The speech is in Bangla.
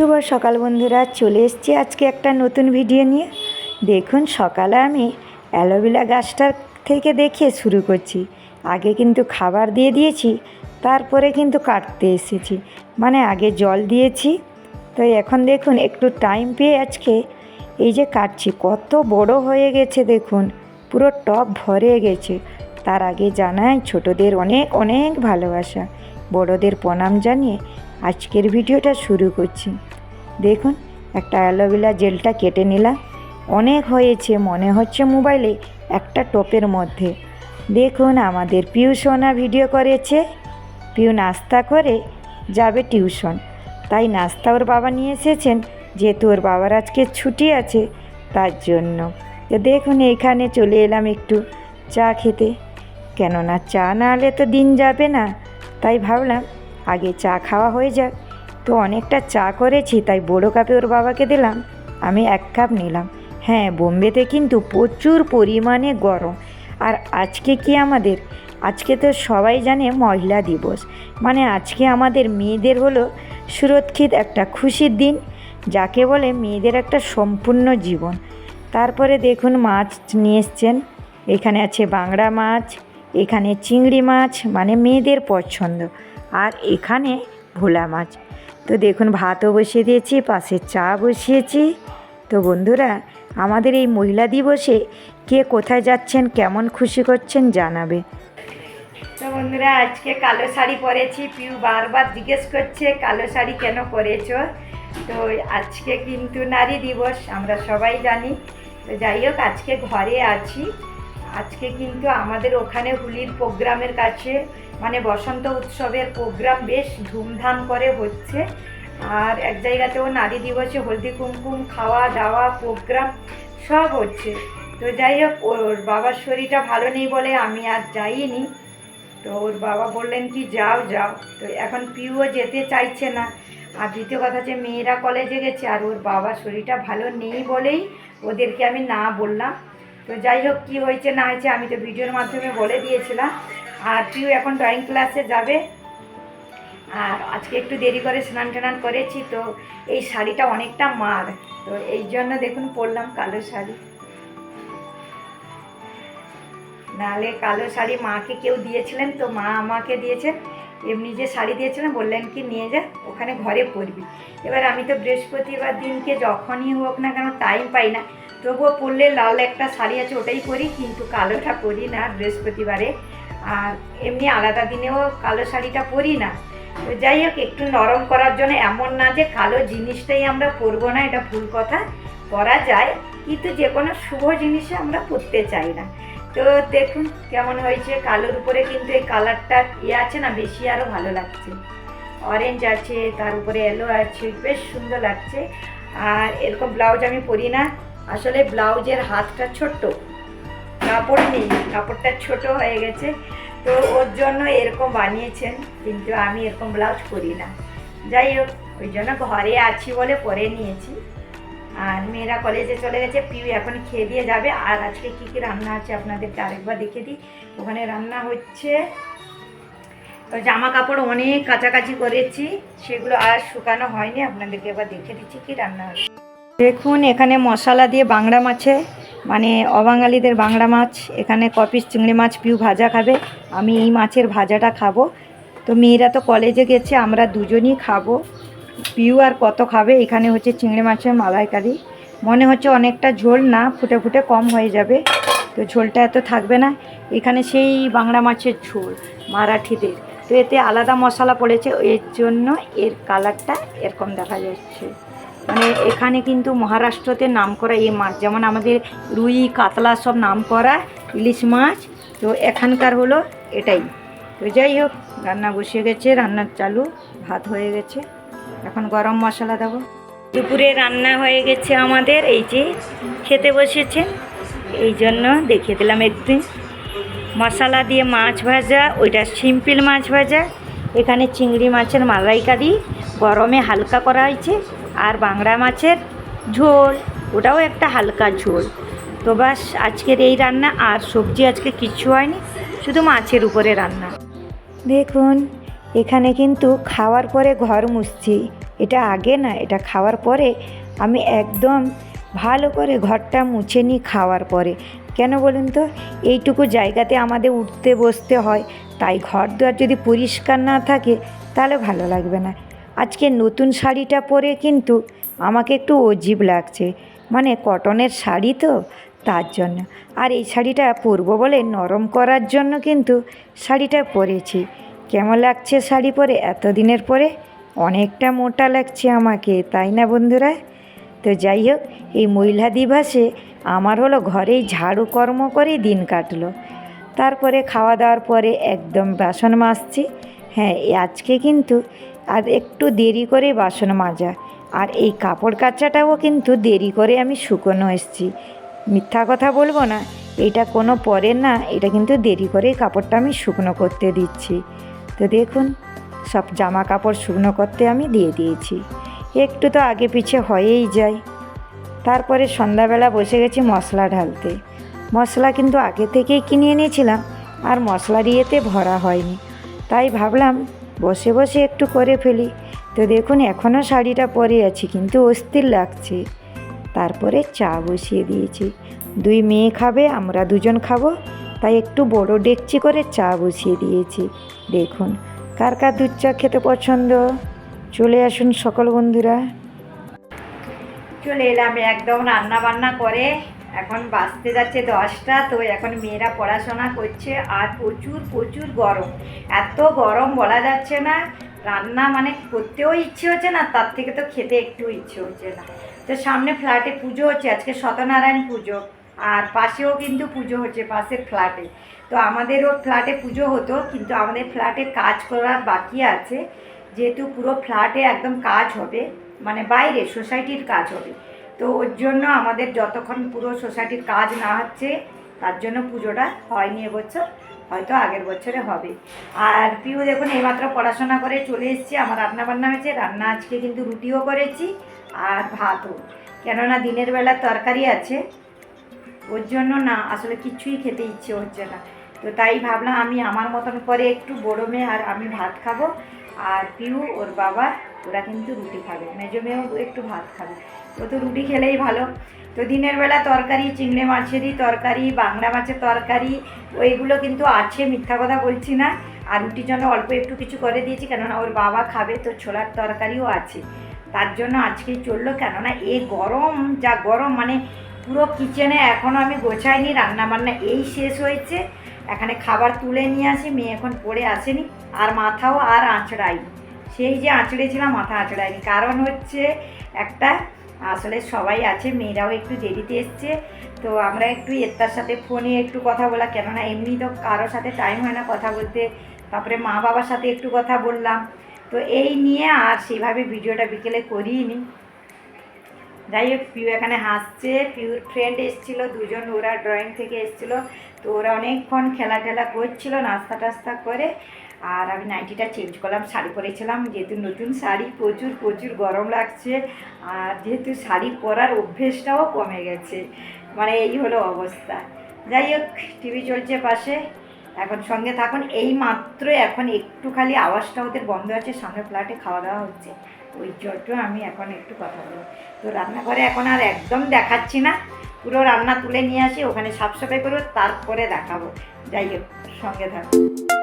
শুভ সকাল বন্ধুরা, চলে এসেছি আজকে একটা নতুন ভিডিও নিয়ে। দেখুন, সকালে আমি অ্যালোভেরা গাছটার থেকে দেখে শুরু করছি। আগে কিন্তু খাবার দিয়ে দিয়েছি, তারপরে কিন্তু কাটতে এসেছি। মানে আগে জল দিয়েছি। তো এখন দেখুন, একটু টাইম পেয়ে আজকে এই যে কাটছি, কত বড় হয়ে গেছে দেখুন, পুরো টপ ভরে গেছে। তার আগে জানাই, ছোটদের অনেক অনেক ভালোবাসা। বড়দের প্রণাম জানিয়ে আজকের ভিডিওটা শুরু করছি। দেখুন, একটা অ্যালোভেরা জেলটা কেটে নিলাম। অনেক হয়েছে, মনে হচ্ছে মোবাইলে একটা টপের মধ্যে। দেখুন, আমাদের পিউ সোনা ভিডিও করেছে। পিউ নাস্তা করে যাবে টিউশন। তাই নাস্তা ওর বাবা নিয়ে এসেছেন, যেহেতু ওর বাবার আজকে ছুটি আছে, তার জন্য। তো দেখুন, এখানে চলে এলাম একটু চা খেতে। কেননা চা না হলে তো দিন যাবে না। তাই ভাবলাম, আগে চা খাওয়া হয়ে যাক। তো অনেকটা চা করেছি, তাই বড়ো কাপে ওর বাবাকে দিলাম। আমি এক কাপ নিলাম। হ্যাঁ বোম্বেতে কিন্তু প্রচুর পরিমাণে গরম। আর আজকে কি আমাদের? আজকে তো সবাই জানে মহিলা দিবস। মানে আজকে আমাদের মেয়েদের হলো সুরক্ষিত একটা খুশির দিন, যাকে বলে মেয়েদের একটা সম্পূর্ণ জীবন। তারপরে দেখুন মাছ নিয়ে এসছেন। এখানে আছে বাংড়া মাছ, এখানে চিংড়ি মাছ মানে মেয়েদের পছন্দ। আর এখানে ভোলা মাছ। তো দেখুন, ভাতও বসিয়ে দিয়েছি পাশে চা বসিয়েছি। তো বন্ধুরা, আমাদের এই মহিলা দিবসে কে কোথায় যাচ্ছেন, কেমন খুশি করছেন জানাবে। তো বন্ধুরা, আজকে কালো শাড়ি পরেছি, পিউ বারবার জিজ্ঞেস করছে, কালো শাড়ি কেন পরেছো? তো আজকে কিন্তু নারী দিবস, আমরা সবাই জানি। তো যাই হোক, আজকে ঘরে আছি। আজকে কিন্তু আমাদের ওখানে হুলির প্রোগ্রামের কাছে মানে বসন্ত উৎসবের প্রোগ্রাম বেশ ধুমধাম করে হচ্ছে। আর এক জায়গাতেও নারী দিবসে হলদি কুমকুম, খাওয়া দাওয়া, প্রোগ্রাম সব হচ্ছে। তো যাই হোক, ওর বাবার শরীরটা ভালো নেই বলে আমি আর যাইনি। তো ওর বাবা বললেন কি, যাও যাও। তো এখন পিউও যেতে চাইছে না। আর দ্বিতীয় কথা হচ্ছে, মেয়েরা কলেজে গেছে আর ওর বাবার শরীরটা ভালো নেই বলেই ওদেরকে আমি না বললাম। তো যাই হোক, কী হয়েছে না হয়েছে আমি তো ভিডিওর মাধ্যমে বলে দিয়েছিলাম। আর পিউ এখন ড্রয়িং ক্লাসে যাবে। আর আজকে একটু দেরি করে স্নান টানান করেছি, তো এই শাড়িটা অনেকটা মার। তো এই জন্য দেখুন, পরলাম কালো শাড়ি। নাহলে কালো শাড়ি মাকে কেউ দিয়েছিলেন তো মা আমাকে দিয়েছেন। এমনি যে শাড়ি দিয়েছিলেন বললেন কি, নিয়ে যা, ওখানে ঘরে পরবি। এবার আমি তো বৃহস্পতিবার দিনকে যখনই হোক না কেন টাইম পাই না। তবুও পরলে লাল একটা শাড়ি আছে, ওটাই পরি, কিন্তু কালোটা পরি না বৃহস্পতিবারে। আর এমনি আলাদা দিনেও কালো শাড়িটা পরি না। তো যাই হোক, একটু নরম করার জন্য এমন না যে কালো জিনিসটাই আমরা পরবো না, এটা ভুল কথা। পরা যায়, কিন্তু যে কোনো শুভ জিনিসে আমরা পরতে চাই না। তো দেখুন কেমন হয়েছে, কালোর উপরে কিন্তু এই কালারটা ইয়ে আছে না, বেশি আরও ভালো লাগছে। অরেঞ্জ আছে, তার উপরে এলো আছে, বেশ সুন্দর লাগছে। আর এরকম ব্লাউজ আমি পরি না। আসলে ব্লাউজের হাতটা ছোট্ট। কাপড় নেই, কাপড়টা ছোট হয়ে গেছে। তো ওর জন্য এরকম বানিয়েছেন, কিন্তু আমি এরকম ব্লাউজ করি না। যাই হোক, ওই জন্য ঘরে আছি বলে পরে নিয়েছি। আর মেয়েরা কলেজে চলে গেছে, পিউ এখন খেয়ে দিয়ে যাবে। আর আজকে কী কী রান্না আছে আপনাদেরকে আরেকবার দেখে দিই। ওখানে রান্না হচ্ছে, তো জামা কাপড় অনেক কাছাকাছি করেছি, সেগুলো আর শুকানো হয়নি। আপনাদেরকে এবার দেখে দিচ্ছি কি রান্না হচ্ছে। দেখুন, এখানে মশলা দিয়ে বাংলা মাছে মানে অবাঙালিদের বাংলা মাছ। এখানে কপিস চিংড়ি মাছ, পিউ ভাজা খাবে। আমি এই মাছের ভাজাটা খাব। তো মেয়েরা তো কলেজে গেছে, আমরা দুজনই খাব। পিউ আর কত খাবে? এখানে হচ্ছে চিংড়ি মাছের মালাইকারি। মনে হচ্ছে অনেকটা ঝোল না, ফুটে ফুটে কম হয়ে যাবে। তো ঝোলটা এত থাকবে না। এখানে সেই বাংলা মাছের ঝোল মারাঠিদের। তো এতে আলাদা মশলা পড়েছে, এর জন্য এর কালারটা এরকম দেখা যাচ্ছে। মানে এখানে কিন্তু মহারাষ্ট্রতে নাম করা এই মাছ, যেমন আমাদের রুই, কাতলা সব নাম করা ইলিশ মাছ। তো এখানকার হলো এটাই। তো যাই হোক, রান্না বসে গেছে, রান্নার চালু, ভাত হয়ে গেছে। এখন গরম মশলা দেবো। দুপুরে রান্না হয়ে গেছে আমাদের, এই যে খেতে বসেছে এই জন্য দেখিয়ে দিলাম একদিন মশলা দিয়ে মাছ ভাজা, ওইটা সিম্পল মাছ ভাজা। এখানে চিংড়ি মাছের মালাইকারি, গরমে হালকা করা হয়েছে। আর বাংলা মাছের ঝোল, ওটাও একটা হালকা ঝোল। তো বাস, আজকের এই রান্না, আর সবজি আজকে কিচ্ছু হয়নি, শুধু মাছের উপরে রান্না। দেখুন, এখানে কিন্তু খাওয়ার পরে ঘর মুছছি। এটা আগে না, এটা খাওয়ার পরে আমি একদম ভালো করে ঘরটা মুছে নিই খাওয়ার পরে। কেন বলুন তো? এইটুকু জায়গাতে আমাদের উঠতে বসতে হয়, তাই ঘর দুয়ার যদি পরিষ্কার না থাকে, তাহলে ভালো লাগবে না। আজকে নতুন শাড়িটা পরে কিন্তু আমাকে একটু অজীব লাগছে। মানে কটনের শাড়ি তো, তার জন্য। আর এই শাড়িটা পরবো বলে নরম করার জন্য কিন্তু শাড়িটা পরেছি। কেমন লাগছে শাড়ি পরে এতদিনের পরে? অনেকটা মোটা লাগছে আমাকে, তাই না বন্ধুরা? তো যাই হোক, এই মহিলা দিবসে আমার হলো ঘরেই ঝাড়ু কর্ম করেই দিন কাটলো। তারপরে খাওয়া দাওয়ার পরে একদম বাসন মাজছি। হ্যাঁ আজকে কিন্তু আর একটু দেরি করে বাসন মাজা। আর এই কাপড় কাচাটাও কিন্তু দেরি করে আমি শুকনো এসেছি। মিথ্যা কথা বলব না, এটা কোনো পরের না, এটা কিন্তু দেরি করে কাপড়টা আমি শুকনো করতে দিচ্ছি। তো দেখুন, সব জামা কাপড় শুকনো করতে আমি দিয়ে দিয়েছি। একটু তো আগে পিছে হয়েই যায়। তারপরে সন্ধ্যাবেলা বসে গেছি মশলা ঢালতে। মশলা কিন্তু আগে থেকেই কিনে এনেছিলাম, আর মশলা দিয়েতে ভরা হয়নি। তাই ভাবলাম বসে বসে একটু করে ফেলি। তো দেখুন এখনও শাড়িটা পরে আছি, কিন্তু অস্থির লাগছে। তারপরে চা বসিয়ে দিয়েছি। দুই মেয়ে খাবে, আমরা দুজন খাব। তাই একটু বড় ডেকচি করে চা বসিয়ে দিয়েছি। দেখুন, কার কার দুধ চা খেতে পছন্দ? চলে আসুন সকল বন্ধুরা। চলে এলাম একদম রান্না বান্না করে। এখন বাঁচতে যাচ্ছে দশটা, তো এখন মেয়েরা পড়াশোনা করছে আর প্রচুর প্রচুর গরম। এত গরম বলা যাচ্ছে না, রান্না মানে করতেও ইচ্ছে হচ্ছে না, তার থেকে তো খেতে একটু ইচ্ছে হচ্ছে না। তো সামনে ফ্ল্যাটে পুজো হচ্ছে, আজকে সত্যনারায়ণ পুজো, আর পাশেও কিন্তু পুজো হচ্ছে পাশের ফ্ল্যাটে। তো আমাদেরও ফ্ল্যাটে পুজো হতো, কিন্তু আমাদের ফ্ল্যাটে কাজ করার বাকি আছে, যেহেতু পুরো ফ্ল্যাটে একদম কাজ হবে মানে বাইরে, সোসাইটির কাজ হবে। তো ওর জন্য আমাদের যতক্ষণ পুরো সোসাইটির কাজ না হচ্ছে, তার জন্য পুজোটা হয়নি এবছর, হয়তো আগের বছরে হবে। আর পিউ দেখুন এইমাত্র পড়াশোনা করে চলে এসেছি, আমার রান্না বান্না হয়েছে, রান্না আজকে কিন্তু রুটিও করেছি আর ভাতও। কেননা দিনের বেলা তরকারি আছে, ওর জন্য না আসলে কিছুই খেতে ইচ্ছে হচ্ছে না। তো তাই ভাবলাম আমি আমার মতন করে একটু বড়ো মেয়ে আর আমি ভাত খাব, আর পিউ ওর বাবা ওরা কিন্তু রুটি খাবে, মেজো মেয়েও একটু ভাত খাবে। ও তো রুটি খেলেই ভালো। তো দিনের বেলা তরকারি, চিংড়ি মাছেরই তরকারি, বাংলা মাছের তরকারি, ওইগুলো কিন্তু আছে, মিথ্যা কথা বলছি না। আর রুটির জন্য অল্প একটু কিছু করে দিয়েছি, কেননা ওর বাবা খাবে তো ছোলার তরকারিও আছে। তার জন্য আজকেই চলল, কেননা এ গরম, যা গরম মানে পুরো কিচেনে এখনও আমি গোছাইনি রান্না বান্না এই শেষ হয়েছে। এখানে খাবার তুলে নিয়ে আসি, মেয়ে এখন পড়ে আসেনি, আর মাথাও আর আঁচড়াইনি সেই যে আঁচড়েছিলাম, মাথা আঁচড়াইনি কারণ হচ্ছে একটা আসলে সবাই আছে, মেয়েরাও একটু দেরিতে এসছে। তো আমরা একটু এত্তার সাথে ফোনে একটু কথা বলা, কেননা এমনি তো কারোর সাথে টাইম হয় না কথা বলতে। তারপরে মা বাবার সাথে একটু কথা বললাম। তো এই নিয়ে আর সেভাবে ভিডিওটা বিকেলে করিনি। যাই হোক, পিউ এখানে হাসছে। পিউর ফ্রেন্ড এসছিলো, দুজন ওরা ড্রয়িং থেকে এসেছিল। তো ওরা অনেকক্ষণ খেলা টেলা করছিল, নাস্তা টাস্তা করে। আর আমি নাইটিটা চেঞ্জ করলাম, শাড়ি পরেছিলাম। যেহেতু নতুন শাড়ি, প্রচুর প্রচুর গরম লাগছে। আর যেহেতু শাড়ি পরার অভ্যেসটাও কমে গেছে। মানে এই হলো অবস্থা। যাই হোক, টিভি চলছে পাশে। এখন সঙ্গে থাকুন। এই মাত্র এখন একটু খালি আওয়াজটা ওদের বন্ধ আছে, সামনে ফ্ল্যাটে খাওয়া দাওয়া হচ্ছে। ওই জন্য আমি এখন একটু কথা বলব। তো রান্নাঘরে এখন আর একদম দেখাচ্ছি না। পুরো রান্না তুলে নিয়ে আসি, ওখানে সাফ সাফাই করব, তারপরে দেখাবো। যাই হোক, সঙ্গে থাকুন।